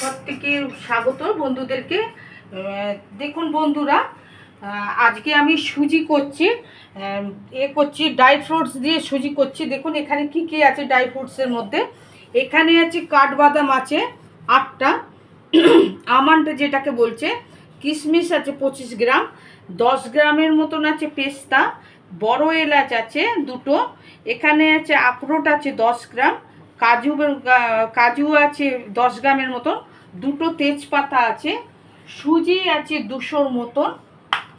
রান্নাঘর থেকে স্বাগত বন্ধুদেরকে। দেখুন বন্ধুরা আজকে আমি সুজি করছি এ করছি ড্রাই ফ্রুটস দিয়ে সুজি করছি। দেখুন এখানে কি কি আছে ড্রাই ফ্রুটসের মধ্যে। এখানে আছে কাঠবাদাম আছে আটটা। আমন্ড যেটাকে বলছে কিশমিশ আছে পঁচিশ গ্রাম, দশ গ্রামের মতন আছে পেস্তা, বড় এলাচ আছে দুটো। এখানে আছে আখরোট আছে দশ গ্রাম, কাজু কাজু আছে দশ গ্রামের মতন। দুটো তেজপাতা আছে, সুজি আছে দুশোর মতন,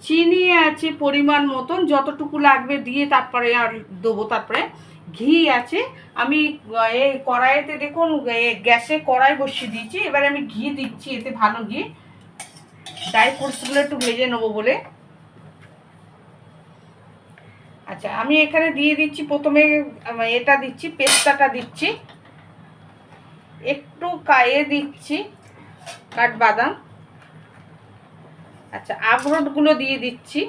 চিনি আছে পরিমাণ মতন, যতটুকু লাগবে দিয়ে তারপরে আর দেবো তারপরে। ঘি আছে, আমি এই কড়াইতে দেখুন গ্যাসে কড়াই বসিয়ে দিয়েছি, এবারে আমি ঘি দিচ্ছি, এতে ভালো ঘি। ড্রাই ফ্রুটসগুলো একটু ভেজে নেব বলে। আচ্ছা আমি এখানে দিয়ে দিচ্ছি, প্রথমে এটা দিচ্ছি, পেস্তাটা দিচ্ছি। একটু কায়ে দিচ্ছি। কাঠবাদাম। আচ্ছা আখরোটগুলো দিয়ে দিচ্ছি।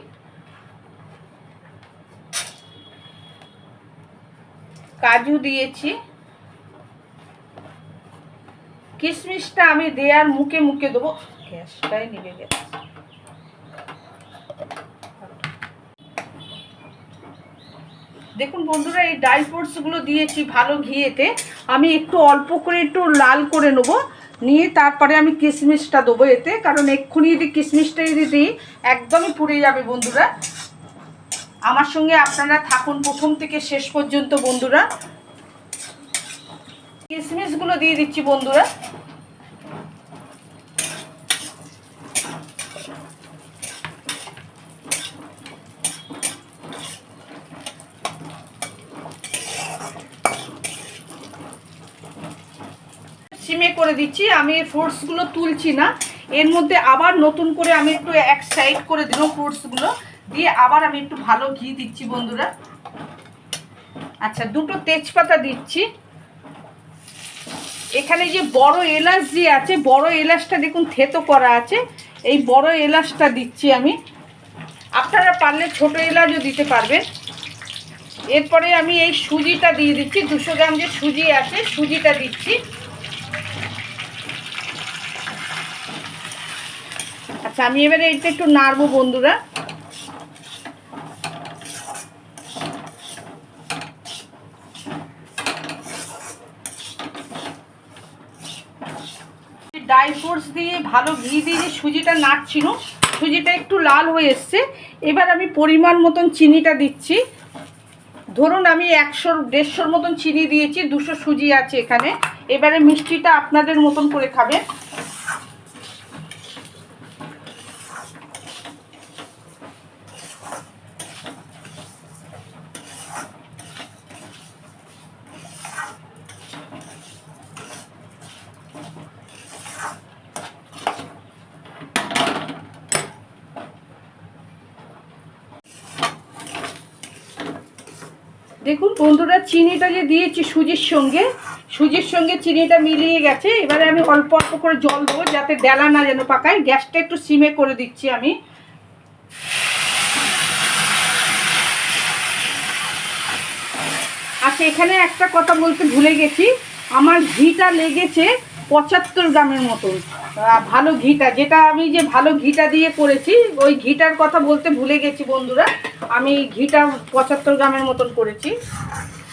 কাজু দিয়েছি। কিশমিশটা আমি দেয়ার মুখে মুখে দেবো। গ্যাসটাই নিভে গেছে। দেখুন বন্ধুরা, এই ড্রাই ফ্রুটসগুলো দিয়েছি ভালো ঘিয়েতে। আমি একটু অল্প করে একটু লাল করে নেব। নিয়ে তারপরে আমি কিশমিশটা দেবো এতে, কারণ এক্ষুনি যদি কিশমিশটা যদি দিই, একদমই পুড়ে যাবে বন্ধুরা। আমার সঙ্গে আপনারা থাকুন প্রথম থেকে শেষ পর্যন্ত বন্ধুরা। কিশমিশগুলো দিয়ে দিচ্ছি বন্ধুরা। সিমে করে দিচ্ছি। আমি ফ্রুটসগুলো তুলছি না। এর মধ্যে আবার নতুন করে আমি একটু এক সাইড করে দিলাম ফ্রুটসগুলো দিয়ে আবার আমি একটু ভালো ঘি দিচ্ছি বন্ধুরা। আচ্ছা দুটো তেজপাতা দিচ্ছি। এখানে যে বড় এলাচ যে আছে, বড় এলাচটা দেখুন থেতো করা আছে। এই বড় এলাচটা দিচ্ছি আমি। আপনারা পারলে ছোট এলাচও দিতে পারবেন। এরপরে আমি এই সুজিটা দিয়ে দিচ্ছি। দুশো গ্রাম যে সুজি আছে, সুজিটা দিচ্ছি। আচ্ছা আমি এবারে এটা একটু নাড়বো বন্ধুরা। ড্রাই ফ্রুটস দিয়ে ভালো ঘি দিয়ে যে সুজিটা নাড়ছিল, সুজিটা একটু লাল হয়ে এসছে। এবার আমি পরিমাণ মতন চিনিটা দিচ্ছি। ধরুন আমি একশোর দেড়শোর মতন চিনি দিয়েছি, দুশো সুজি আছে এখানে। এবারে মিষ্টিটা আপনাদের মতন করে খাবেন। দেখুন, বন্ধুরা, চিনিটা যে দিয়েছি সুজির সঙ্গে সুজির সঙ্গে চিনিটা মিলিয়ে গেছে। এবারে আমি অল্প অল্প করে জল দেবো যাতে ডেলা না যেন পাকায়। গ্যাসটা একটু সিমে করে দিচ্ছি আমি। আচ্ছা এখানে একটা কথা বলতে ভুলে গেছি। আমার ঘিটা লেগেছে পঁচাত্তর গ্রামের মতন। ভালো ঘিটা, যেটা আমি যে ভালো ঘিটা দিয়ে করেছি, ওই ঘিটার কথা বলতে ভুলে গেছি বন্ধুরা। আমি ঘিটা পঁচাত্তর গ্রামের মতন করেছি।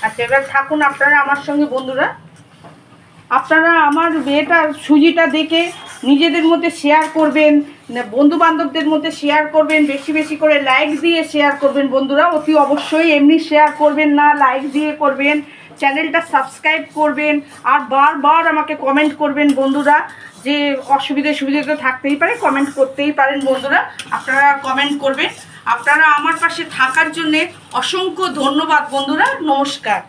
আচ্ছা এবার থাকুন আপনারা আমার সঙ্গে বন্ধুরা। আপনারা আমার এটা সুজিটা দেখে নিজেদের মধ্যে শেয়ার করবেন বন্ধু বান্ধবদের মধ্যে শেয়ার করবেন, বেশি বেশি করে লাইক দিয়ে শেয়ার করবেন বন্ধুরা। অতি অবশ্যই এমনি শেয়ার করবেন না লাইক দিয়ে করবেন। চ্যানেলটা সাবস্ক্রাইব করবেন আর বারবার আমাকে কমেন্ট করবেন বন্ধুরা, যে অসুবিধে সুবিধে তো থাকতেই পারে কমেন্ট করতেই পারেন বন্ধুরা। আপনারা কমেন্ট করবেন। আপনারা আমার পাশে থাকার জন্যে অসংখ্য ধন্যবাদ বন্ধুরা। নমস্কার।